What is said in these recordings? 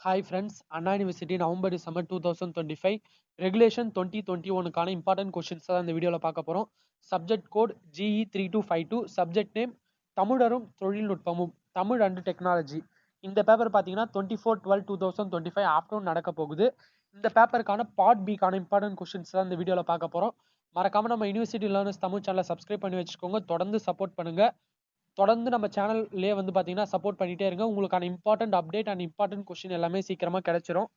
Hi friends Anna university November December two thousand twenty five regulation twenty twenty ஒனுக்கான important questions தான் இந்த வீடியோவில் பார்க்க போகிறோம் subject code G E three two five two subject name தமிழரும் தொழில்நுட்பமும் Tamil and technology இந்த paper பார்த்தீங்கன்னா twenty four twelve two thousand twenty five afternoon நடக்க போகுது இந்த பேப்பருக்கான பார்ட் பிக்கான இம்பார்ட்டன்ட் கொஷின்ஸ் தான் இந்த வீடியோவில் பார்க்க போகிறோம் மறக்காமல் நம்ம யூனிவர்சிட்டி லேர்னர்ஸ் தமிழ் சேனலை சப்ஸ்கிரைப் பண்ணி வச்சுக்கோங்க. தொடர்ந்து சப்போர்ட் பண்ணுங்கள் தொடர்ந்து நம்ம சேனல்லே வந்து பார்த்தீங்கன்னா சப்போர்ட் பண்ணிகிட்டே இருங்க. உங்களுக்கான important update and important question எல்லாமே சீக்கிரமாக கிடைச்சிரும்.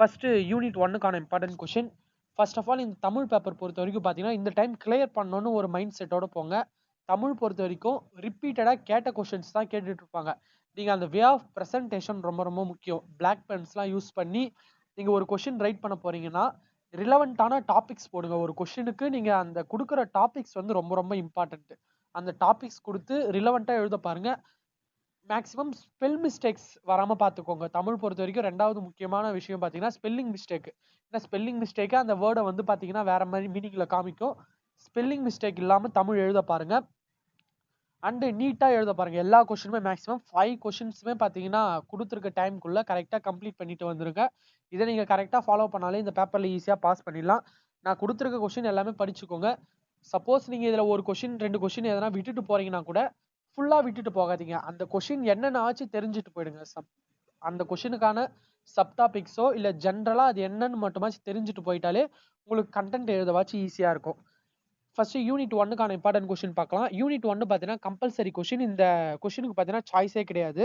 First unit ஒன்னுக்கான important question first of all இந்த தமிழ் பேப்பர் பொறுத்த வரைக்கும் பார்த்தீங்கன்னா இந்த டைம் கிளியர் பண்ணணும்னு ஒரு மைண்ட் செட்டோட போங்க. தமிழ் பொறுத்த வரைக்கும் ரிப்பீட்டடாக கேட்ட கொஷின்ஸ் தான் கேட்டுட்ருப்பாங்க நீங்கள் அந்த வே ஆஃப் ப்ரெசன்டேஷன் ரொம்ப ரொம்ப முக்கியம். பிளாக் பென்ஸ்லாம் யூஸ் பண்ணி நீங்கள் ஒரு கொஷின் ரைட் பண்ண போகிறீங்கன்னா ரிலவெண்ட்டான டாபிக்ஸ் போடுங்க. ஒரு கொஷினுக்கு நீங்கள் அந்த கொடுக்குற டாபிக்ஸ் வந்து ரொம்ப ரொம்ப இம்பார்ட்டண்ட்டு அந்த டாபிக்ஸ் கொடுத்து ரிலவெண்ட்டாக எழுத பாருங்க. மேக்ஸிமம் ஸ்பெல் மிஸ்டேக்ஸ் வராமல் பார்த்துக்கோங்க தமிழ் பொறுத்த வரைக்கும் ரெண்டாவது முக்கியமான விஷயம் பார்த்தீங்கன்னா ஸ்பெல்லிங் மிஸ்டேக் ஏன்னா ஸ்பெல்லிங் மிஸ்டேக்கை அந்த வேர்டை வந்து பார்த்தீங்கன்னா வேற மாதிரி மீனிங்கில் காமிக்கும். ஸ்பெல்லிங் மிஸ்டேக் இல்லாமல் தமிழ் எழுத பாருங்க. அண்டு நீட்டாக எழுத பாருங்க. எல்லா கொஷினுமே மேக்ஸிமம் ஃபைவ் கொஷின்ஸுமே பார்த்தீங்கன்னா கொடுத்துருக்க டைம்குள்ளே கரெக்டாக கம்ப்ளீட் பண்ணிட்டு வந்துருங்க. இதை நீங்கள் கரெக்டாக ஃபாலோ பண்ணாலே இந்த பேப்பரில் ஈஸியாக பாஸ் பண்ணிடலாம். நான் கொடுத்துருக்க கொஷின் எல்லாமே படிச்சுக்கோங்க. சப்போஸ் நீங்கள் இதில் ஒரு கொஷின் ரெண்டு கொஷின் எதனா விட்டுட்டு போகிறீங்கன்னா கூட ஃபுல்லாக விட்டுட்டு போகாதீங்க. அந்த கொஷின் என்னென்ன ஆச்சு தெரிஞ்சுட்டு போயிடுங்க சப் அந்த கொஷினுக்கான சப் டாபிக்ஸோ இல்லை ஜென்ரலாக அது என்னன்னு மட்டுமாச்சு தெரிஞ்சுட்டு போயிட்டாலே உங்களுக்கு கண்டென்ட் எழுதவாச்சும் ஈஸியாக இருக்கும். ஃபஸ்ட்டு யூனிட் ஒன்னுக்கான இம்பார்ட்டன்ட் கொஷின் பார்க்கலாம். யூனிட் ஒன்று பார்த்தீங்கன்னா கம்பல்சரி கொஷின் இந்த கொஷினுக்கு பார்த்தீங்கன்னா சாய்ஸே கிடையாது.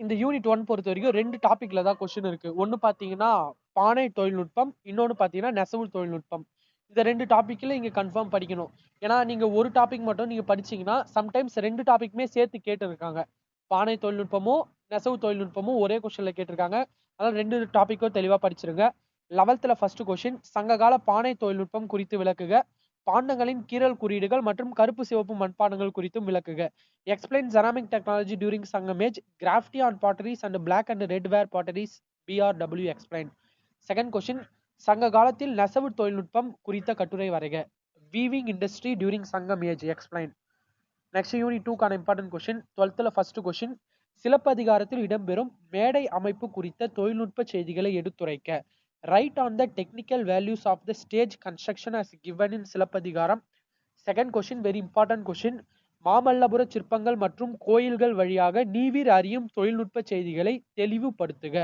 இந்த யூனிட் ஒன் பொறுத்த வரைக்கும் ரெண்டு டாப்பிக்கில் தான் கொஷின் இருக்குது ஒன்று பார்த்தீங்கன்னா பானை தொழில்நுட்பம் இன்னொன்று பார்த்தீங்கன்னா நெசவு தொழில்நுட்பம். இந்த ரெண்டு டாப்பிக்கில் இங்கே கன்ஃபார்ம் படிக்கணும். ஏன்னா நீங்கள் ஒரு டாபிக் மட்டும் நீங்கள் படிச்சீங்கன்னா சம்டைம்ஸ் ரெண்டு டாப்பிக்குமே சேர்த்து கேட்டிருக்காங்க. பானை தொழில்நுட்பமும் நெசவு தொழில்நுட்பமும் ஒரே கொஷனில் கேட்டிருக்காங்க. அதனால் ரெண்டு டாப்பிக்கும் தெளிவாக படிச்சிருங்க. லெவல்த்தில் ஃபர்ஸ்ட் கொஷின் சங்ககால பானை தொழில்நுட்பம் குறித்து விளக்குக. பாண்டங்களின் கீரல் குறியீடுகள் மற்றும் கருப்பு சிவப்பு மண்பாண்டங்கள் குறித்தும் விளக்குக. Explain ceramic technology during Sangam age crafty on potteries and black and red ware potteries BRW explain second question சங்க காலத்தில் நெசவு தொழில்நுட்பம் குறித்த கட்டுரை வரைக. Weaving industry during Sangam age explain next unit டூக்கான important question டுவெல்த்தில் ஃபர்ஸ்ட் கொஷின் சிலப்பதிகாரத்தில் இடம்பெறும் மேடை அமைப்பு குறித்த தொழில்நுட்ப செய்திகளை எடுத்துரைக்க. Write on the technical values of the stage construction as given in Silappathikaram second question very important question மாமல்லபுர சிற்பங்கள் மற்றும் கோயில்கள் வழியாக நீவிர் அறியும் தொழில்நுட்ப செய்திகளை தெளிவுபடுத்துக.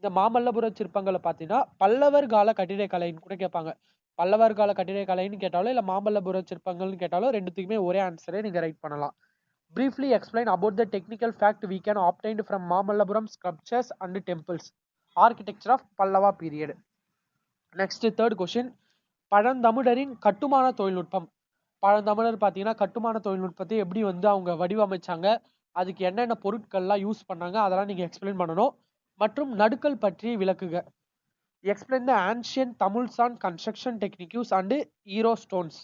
இந்த மாமல்லபுர சிற்பங்களை பார்த்தீங்கன்னா பல்லவர் கால கட்டிடக்கலைன்னு கூட கேட்பாங்க. பல்லவர் கால கட்டிடக்கலைன்னு கேட்டாலோ இல்லை மாமல்லபுர சிற்பங்கள்னு கேட்டாலோ ரெண்டுத்துக்குமே ஒரே ஆன்சரே நீங்கள் ரைட் பண்ணலாம். Briefly explain about the technical fact we can obtained from Mamallapuram sculptures and temples. Architecture of Pallava period. Next third question. பழந்தமிழரின் கட்டுமான தொழில்நுட்பம். பழந்தமிழர் பார்த்தீங்கன்னா கட்டுமான தொழில்நுட்பத்தை எப்படி வந்து அவங்க வடிவமைச்சாங்க அதுக்கு என்னென்ன பொருட்கள்லாம் யூஸ் பண்ணாங்க அதெல்லாம் நீங்கள் எக்ஸ்பிளைன் பண்ணணும். மற்றும் நடுக்கல் பற்றி விளக்குக. Explain the ancient Tamils construction techniques and hero stones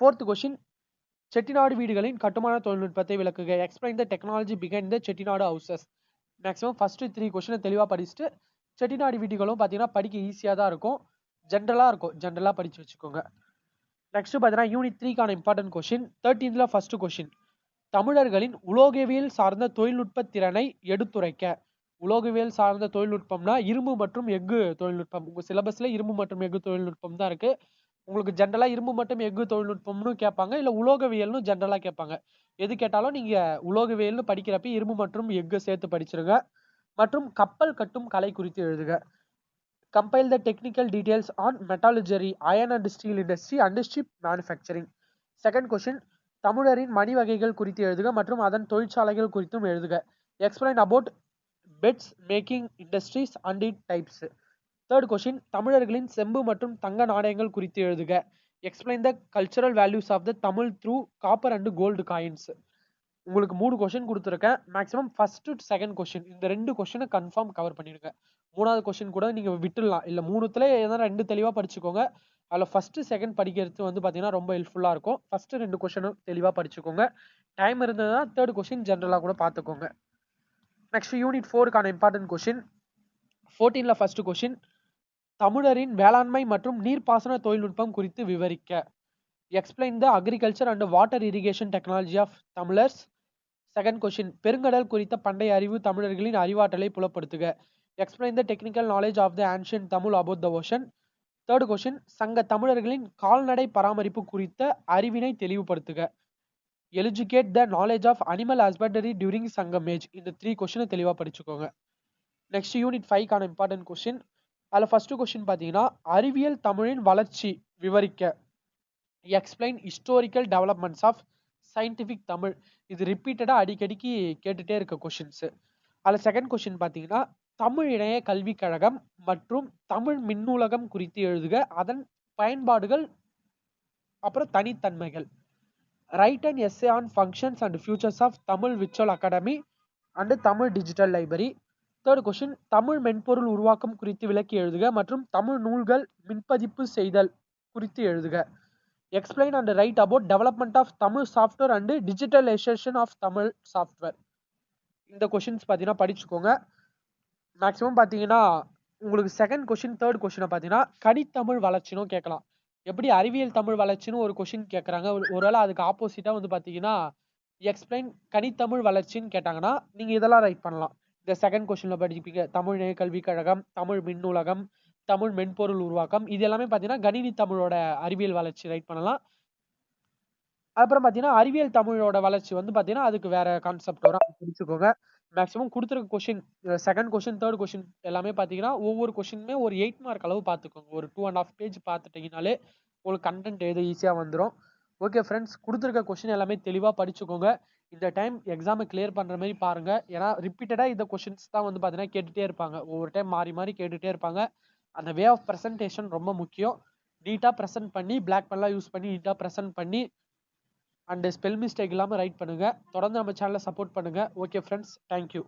fourth question Chettinad வீடுகளின் கட்டுமான தொழில்நுட்பத்தை விளக்குக. Explain the technology பிகைன் the Chettinad houses maximum first three கொஷினை தெளிவாக படிச்சுட்டு செட்டிநாடு வீடுகளும் பார்த்தீங்கன்னா படிக்க ஈஸியாக தான் இருக்கும். ஜென்ரலாக இருக்கும். ஜென்ரலாக படித்து வச்சுக்கோங்க. நெக்ஸ்ட்டு பார்த்தீங்கன்னா யூனிட் த்ரீக்கான இம்பார்ட்டன்ட் கொஷின் தேர்ட்டீன்த்தில் ஃபஸ்ட்டு கொஷின் தமிழர்களின் உலோகவியல் சார்ந்த தொழில்நுட்ப திறனை எடுத்துரைக்க. உலோகவியல் சார்ந்த தொழில்நுட்பம்னா இரும்பு மற்றும் எஃகு தொழில்நுட்பம். உங்கள் சிலபஸில் இரும்பு மற்றும் எஃகு தொழில்நுட்பம் தான் இருக்குது உங்களுக்கு ஜென்ரலாக இரும்பு மற்றும் எஃகு தொழில்நுட்பம்னு கேட்பாங்க இல்லை உலோகவியல்னு ஜென்ரலாக கேட்பாங்க. எது கேட்டாலும் நீங்கள் உலோகவியல்னு படிக்கிறப்ப இரும்பு மற்றும் எஃகு சேர்த்து படிச்சிருங்க. மற்றும் கப்பல் கட்டும் கலை குறித்து எழுதுக. Compile the technical details on metallurgy iron and steel industry and ship manufacturing second question தமிழரின் மணி வகைகள் குறித்து எழுதுக மற்றும் அதன் தொழிற்சாலைகள் குறித்தும் எழுதுக. Explain about beads making industries and it types third question தமிழர்களின் செம்பு மற்றும் தங்க நாணயங்கள் குறித்து எழுதுக. Explain the cultural values of the Tamil through copper and gold coins உங்களுக்கு மூணு கொஷின் கொடுத்துருக்கேன். மேக்ஸிமம் ஃபர்ஸ்ட் செகண்ட் கொஷின் இந்த ரெண்டு கொஷினை கன்ஃபார்ம் கவர் பண்ணிடுங்க. மூணாவது கொஷின் கூட நீங்கள் விட்டுடலாம். இல்லை மூணுத்துல எதனா ரெண்டு தெளிவாக படிச்சுக்கோங்க. அதில் ஃபஸ்ட்டு செகண்ட் படிக்கிறது வந்து பார்த்தீங்கன்னா ரொம்ப ஹெல்ப்ஃபுல்லாக இருக்கும். ஃபஸ்ட்டு ரெண்டு கொஷனும் தெளிவாக படிச்சுக்கோங்க. டைம் இருந்ததுன்னா தேர்ட் கொஷின் ஜென்ரலாக கூட பார்த்துக்கோங்க நெக்ஸ்ட் யூனிட் ஃபோருக்கான இம்பார்ட்டன்ட் கொஷின் ஃபோர்டீனில் ஃபர்ஸ்ட் கொஷின் தமிழரின் வேளாண்மை மற்றும் நீர்ப்பாசன தொழில்நுட்பம் குறித்து விவரிக்க. Explain the agriculture and water irrigation technology of தமிழர்ஸ். Second question பெருங்கடல் குறித்த பண்டைய அறிவு தமிழர்களின் அறிவாற்றலை புலப்படுத்துக. Explain the technical knowledge of the ancient Tamil about the ocean third question சங்க தமிழர்களின் கால்நடை பராமரிப்பு குறித்த அறிவினை தெளிவுபடுத்துக. Elucidate the knowledge of animal husbandry during Sangam age இந்த த்ரீ கொஷினை தெளிவாக படிச்சுக்கோங்க. நெக்ஸ்ட் யூனிட் ஃபைவ்க்கான இம்பார்ட்டன்ட் கொஷின் அதில் ஃபஸ்ட்டு கொஷின் பார்த்தீங்கன்னா அறிவியல் தமிழின் வளர்ச்சி விவரிக்க. Explain historical developments of scientific Tamil. இது ரிப்பீட்டடாக அடிக்கடிக்கு கேட்டுகிட்டே இருக்க கொஷின்ஸு அதில் செகண்ட் கொஷின் பார்த்தீங்கன்னா தமிழ் இணைய கல்விக் கழகம் மற்றும் தமிழ் மின்னூலகம் குறித்து எழுதுக. அதன் பயன்பாடுகள் அப்புறம் தனித்தன்மைகள். Write and essay on functions and features of Tamil virtual academy and Tamil digital library third question Tamil மென்பொருள் உருவாக்கம் குறித்து விளக்கி எழுதுக மற்றும் தமிழ் நூல்கள் மின்பதிப்பு செய்தல் குறித்து எழுதுக. Explain and write about development of Tamil software and digitalisation of Tamil software இந்த கொஷின்ஸ் பார்த்தீங்கன்னா படிச்சுக்கோங்க. மேக்ஸிமம் பார்த்தீங்கன்னா உங்களுக்கு செகண்ட் கொஷின் தேர்ட் கொஷினை பார்த்தீங்கன்னா கனித்தமிழ் வளர்ச்சினும் கேட்கலாம். எப்படி அறிவியல் தமிழ் வளர்ச்சின்னு ஒரு கொஷின் கேட்குறாங்க ஒருவேளை அதுக்கு ஆப்போசிட்டாக வந்து பார்த்தீங்கன்னா எக்ஸ்பிளைன் கனித்தமிழ் வளர்ச்சின்னு கேட்டாங்கன்னா நீங்கள் இதெல்லாம் ரைட் பண்ணலாம். இந்த செகண்ட் கொஷினில் படிப்பீங்க தமிழ் கல்விக் கழகம் தமிழ் மின்னூலகம் தமிழ் மென்பொருள் உருவாக்கம் இது எல்லாமே பார்த்தீங்கன்னா கணினி தமிழோட அறிவியல் வளர்ச்சி ரைட் பண்ணலாம். அப்புறம் பார்த்தீங்கன்னா அறிவியல் தமிழோட வளர்ச்சி வந்து பார்த்தீங்கன்னா அதுக்கு வேற கான்செப்ட் வரும். புரிச்சுக்கோங்க மேக்ஸிமம் கொடுத்துருக்க question second question third question எல்லாமே பார்த்தீங்கன்னா ஒவ்வொரு கொஷினுமே ஒரு எயிட் மார்க் அளவு பார்த்துக்கோங்க ஒரு டூ அண்ட் ஆஃப் பேஜ் பார்த்துட்டிங்கனாலே உங்களுக்கு கண்டென்ட் எழுத ஈஸியாக வந்துடும் ஓகே ஃப்ரெண்ட்ஸ் கொடுத்துருக்க கொஷின் எல்லாமே தெளிவாக படிச்சுக்கோங்க. இந்த டைம் எக்ஸாமை கிளியர் பண்ணுற மாதிரி பாருங்கள் ஏன்னா ரிப்பீட்டடாக இந்த கொஷின்ஸ் தான் வந்து பார்த்தீங்கன்னா கேட்டுகிட்டே இருப்பாங்க. ஒவ்வொரு டைம் மாறி மாறி கேட்டுகிட்டே இருப்பாங்க. அந்த வே ஆஃப் ப்ரெசன்டேஷன் ரொம்ப முக்கியம். நீட்டாக ப்ரெசென்ட் பண்ணி பிளாக் பெல்லாம் யூஸ் பண்ணி நீட்டாக ப்ரெசென்ட் பண்ணி அண்டு ஸ்பெல் மிஸ்டேக் இல்லாமல் ரைட் பண்ணுங்கள் தொடர்ந்து நம்ம சேனலை சப்போர்ட் பண்ணுங்கள் ஓகே ஃப்ரெண்ட்ஸ் தேங்க்யூ